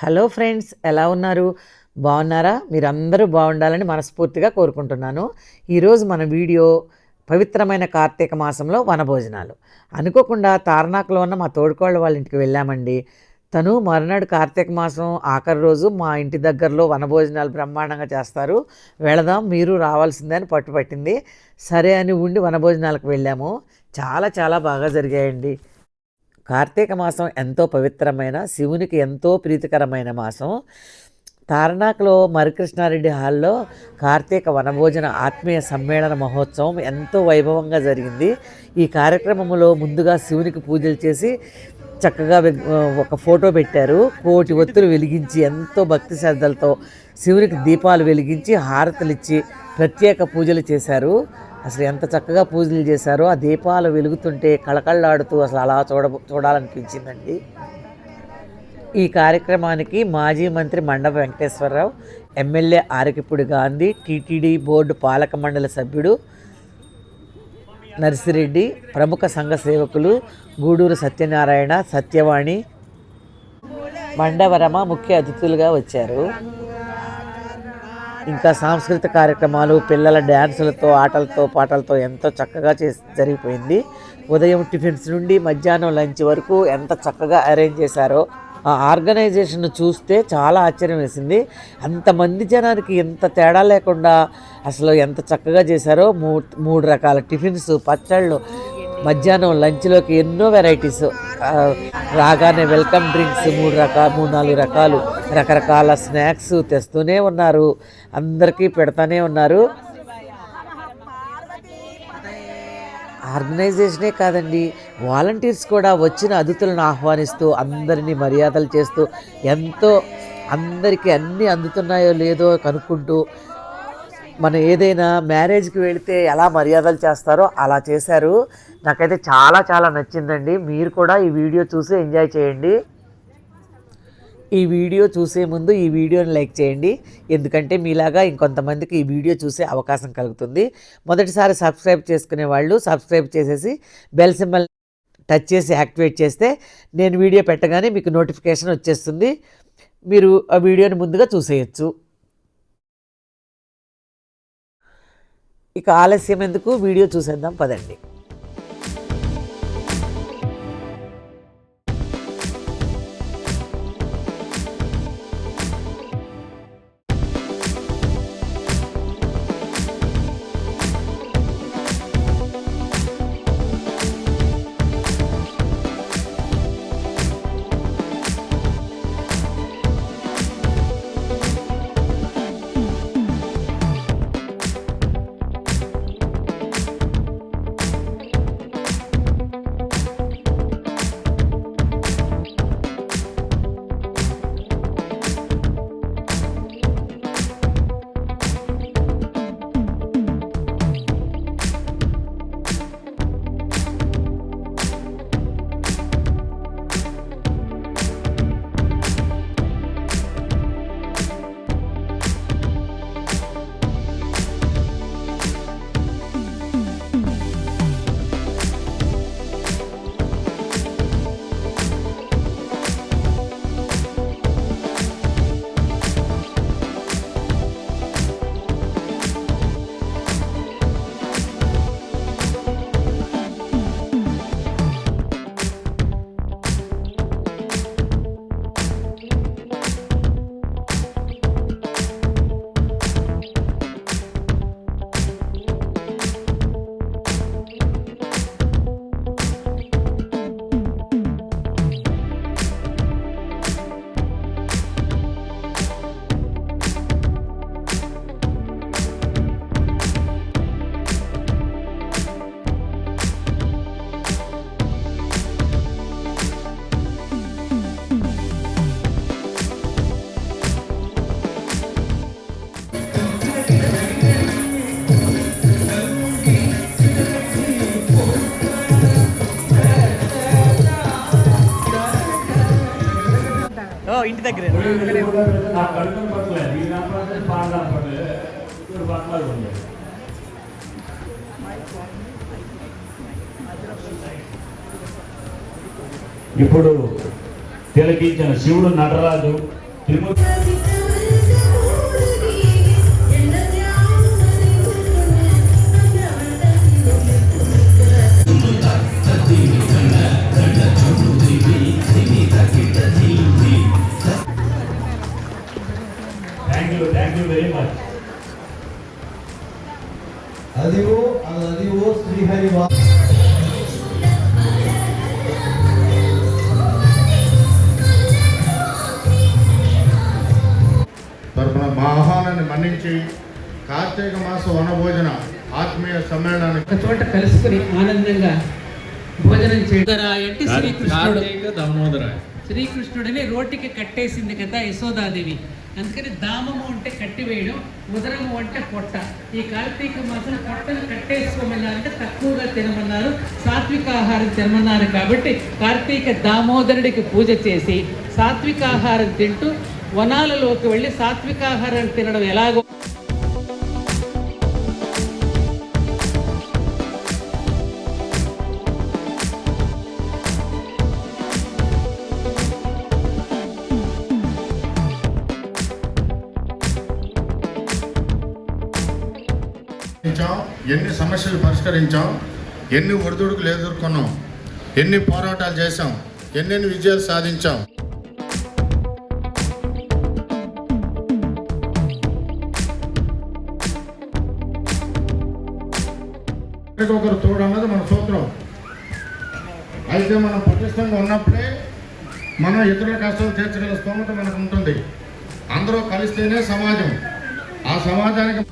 Hello friends ఎలా ఉన్నారు? బాగున్నారా? మీరందరూ బాగుండాలని మనస్ఫూర్తిగా కోరుకుంటున్నాను. ఈరోజు మన వీడియో పవిత్రమైన కార్తీక మాసంలో వనభోజనాలు. అనుకోకుండా తారనాకలో ఉన్న మా తోడుకోళ్ళ వాళ్ళ ఇంటికి వెళ్ళామండి. తను మరునాడు కార్తీక మాసం ఆఖరి రోజు మా ఇంటి దగ్గరలో వనభోజనాలు బ్రహ్మాండంగా చేస్తారు. వెళదాం మీరు రావాల్సిందే అని పట్టుపట్టింది. సరే అని ఉండి వనభోజనాలకు వెళ్ళాము. చాలా చాలా బాగా జరిగాయండి. కార్తీక మాసం ఎంతో పవిత్రమైన శివునికి ఎంతో ప్రీతికరమైన మాసం. తారనాకలో మరికృష్ణారెడ్డి హాల్లో కార్తీక వనభోజన ఆత్మీయ సమ్మేళన మహోత్సవం ఎంతో వైభవంగా జరిగింది. ఈ కార్యక్రమంలో ముందుగా శివునికి పూజలు చేసి చక్కగా ఒక ఫోటో పెట్టారు. కోటి ఒత్తులు వెలిగించి ఎంతో భక్తి శ్రద్ధలతో శివునికి దీపాలు వెలిగించి హారతులు ఇచ్చి ప్రత్యేక పూజలు చేశారు. అసలు ఎంత చక్కగా పూజలు చేశారో ఆ దీపాలు వెలుగుతుంటే కళకళలాడుతూ అసలు అలా చూడ చూడాలనిపించిందండి. ఈ కార్యక్రమానికి మాజీ మంత్రి Mandapa Venkateswararao MLA Arikapudi Gandhi TTD board పాలక మండలి సభ్యుడు నర్సిరెడ్డి ప్రముఖ సంఘ సేవకులు గూడూరు సత్యనారాయణ సత్యవాణి మండవరమ ముఖ్య అతిథులుగా వచ్చారు. ఇంకా సాంస్కృతిక కార్యక్రమాలు పిల్లల డ్యాన్సులతో ఆటలతో పాటలతో ఎంతో చక్కగా చేసి జరిగిపోయింది. ఉదయం టిఫిన్స్ నుండి మధ్యాహ్నం లంచ్ వరకు ఎంత చక్కగా అరేంజ్ చేశారో ఆ ఆర్గనైజేషన్ చూస్తే చాలా ఆశ్చర్యం వేసింది. అంతమంది జనానికి ఎంత తేడా లేకుండా అసలు ఎంత చక్కగా చేశారో మూ మూడు రకాల టిఫిన్స్ పచ్చళ్ళు మధ్యాహ్నం లంచ్లోకి ఎన్నో వెరైటీస్ రాగానే వెల్కమ్ డ్రింక్స్ మూడు రకాలు మూడు నాలుగు రకాలు రకరకాల స్నాక్స్ తెస్తూనే ఉన్నారు. అందరికీ పెడతానే ఉన్నారు. ఆర్గనైజేషనే కాదండి వాలంటీర్స్ కూడా వచ్చిన అతిథులను ఆహ్వానిస్తూ అందరినీ మర్యాదలు చేస్తూ ఎంతో అందరికీ అన్నీ అందుతున్నాయో లేదో కనుక్కుంటూ మనం ఏదైనా మ్యారేజ్కి వెళితే ఎలా మర్యాదలు చేస్తారో అలా చేశారు. నాకైతే చాలా చాలా నచ్చిందండి. మీరు కూడా ఈ వీడియో చూసి ఎంజాయ్ చేయండి. ఈ వీడియో చూసే ముందు ఈ వీడియోని లైక్ చేయండి. ఎందుకంటే మీలాగా ఇంకొంతమందికి ఈ వీడియో చూసే అవకాశం కలుగుతుంది. మొదటిసారి సబ్స్క్రైబ్ చేసుకునే వాళ్ళు సబ్స్క్రైబ్ చేసేసి బెల్ సింబల్ టచ్ చేసి యాక్టివేట్ చేస్తే నేను వీడియో పెట్టగానే మీకు నోటిఫికేషన్ వచ్చేస్తుంది. మీరు ఆ వీడియోని ముందుగా చూసేయచ్చు. ఇక ఆలస్యం ఎందుకు? వీడియో చూసేద్దాం పదండి. దగ్గరే. ఇప్పుడు ఇప్పుడు తిలకించిన శివుడు నటరాజు తిరుమల మన్నించి కార్తీక మాస వనభోజన ఆత్మీయ సమ్మేళనానికి ఒక చోట కలుసుకుని ఆనందంగా భోజనం శ్రీకృష్ణుడు శ్రీకృష్ణుడిని రోటికి కట్టేసింది కదా యశోదాదేవి. అందుకని దామము అంటే కట్టివేయడం ఉదరము అంటే పొట్ట. ఈ కార్తీక మాసం పొట్టను కట్టేసుకోమన్నారంటే తక్కువగా తినమన్నారు సాత్విక ఆహారం తినమన్నారు కాబట్టి కార్తీక దామోదరుడికి పూజ చేసి సాత్విక ఆహారం తింటూ వనాలలోకి వెళ్ళి సాత్విక ఆహారాన్ని తినడం ఎలాగో ఎన్ని సమస్యలు పరిష్కరించాం ఎన్ని ఒడిదుడుకులు ఎదుర్కొన్నాం ఎన్ని పోరాటాలు చేశాం ఎన్నెన్ని విజయాలు సాధించాం. ఒకరు తోడు అన్నది మన సూత్రం. అయితే మనం పటిష్టంగా ఉన్నప్పుడే మనం ఇతరుల కష్టాలు తీర్చగల స్తోమత మనకు ఉంటుంది. అందరూ కలిస్తేనే సమాజం. ఆ సమాజానికి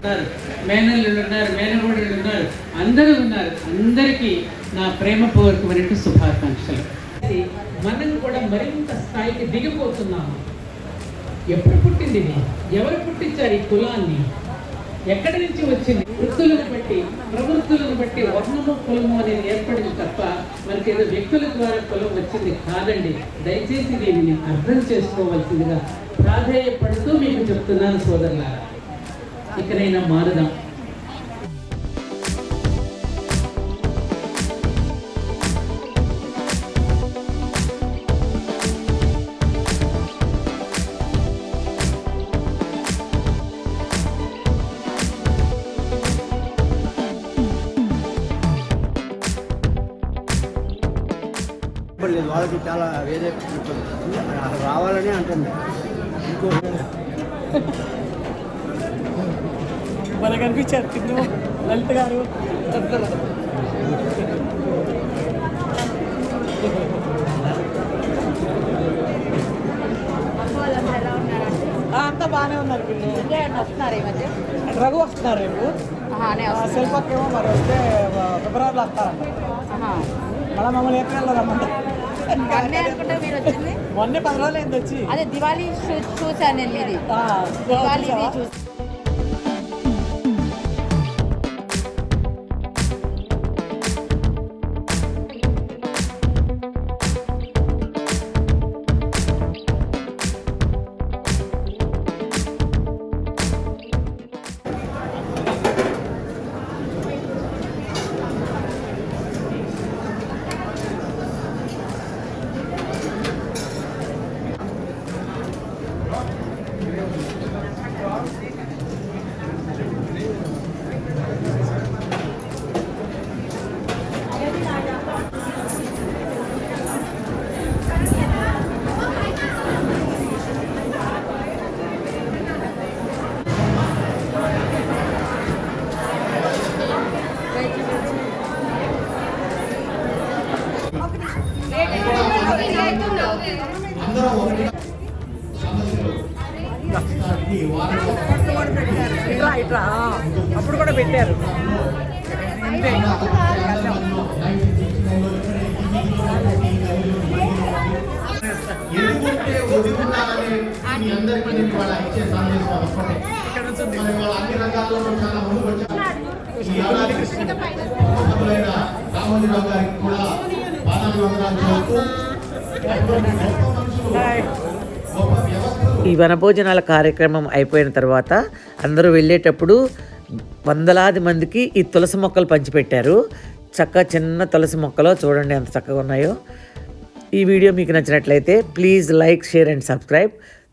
ఉన్నారు మేనల్లులు ఉన్నారు మేనగోడలు ఉన్నారు అందరూ ఉన్నారు. అందరికీ నా ప్రేమపూర్వకమైన శుభాకాంక్షలు. మనం కూడా మరింత స్థాయికి దిగిపోతున్నాము. ఎప్పుడు పుట్టింది ఇది? ఎవరు పుట్టించారు ఈ కులాన్ని? ఎక్కడి నుంచి వచ్చింది? వృత్తులను బట్టి ప్రవృత్తులను బట్టి వర్ణము కులము అనేది ఏర్పడింది తప్ప మనకి ఏదో వ్యక్తుల ద్వారా కులం వచ్చింది కాదండి. దయచేసి దీనిని అర్థం చేసుకోవాల్సిందిగా ప్రాధేయపడుతూ మీకు చెప్తున్నాను సోదరులారా. ఇకనైనా మారుదాం లేదు వాళ్ళకి చాలా వేరే రావాలని అంటుంది ఇంకో మనకు అనిపించారు కింద లలిత గారు. అంతా బాగానే ఉన్నారు వస్తున్నారు ఈ మధ్య రఘు వస్తున్నారు రేపు. వస్తున్నారు. శిల్పకేమో మరి వస్తే ఫిబ్రవరిలో వస్తారంట. మళ్ళీ మమ్మల్ని ఏప్రిల్లో రమ్మంటారు మొన్నే పది రోజులు అయింది వచ్చి. అదే దివాళీ చూ- చూశాను నేను దివాళీ? చూసి. మీ అందరికీ నేను ఇవాళ ఇచ్చే సందేశం ఒక్కటే. మరి ఇవాళ అన్ని రంగాల్లో చాలా ముందుకు వచ్చారు. ఈ ఏడాది సభ్యులైన రామోజీరావు గారికి కూడా పాదాభివందనాలు పాదాలు వందనాలు చెబుతూ గొప్ప వ్యవస్థలు. ఈ వనభోజనాల కార్యక్రమం అయిపోయిన తర్వాత అందరూ వెళ్ళేటప్పుడు వందలాది మందికి ఈ తులసి మొక్కలు పంచిపెట్టారు. చక్క చిన్న తులసి మొక్కలో చూడండి ఎంత చక్కగా ఉన్నాయో. ఈ వీడియో మీకు నచ్చినట్లయితే please like share and subscribe.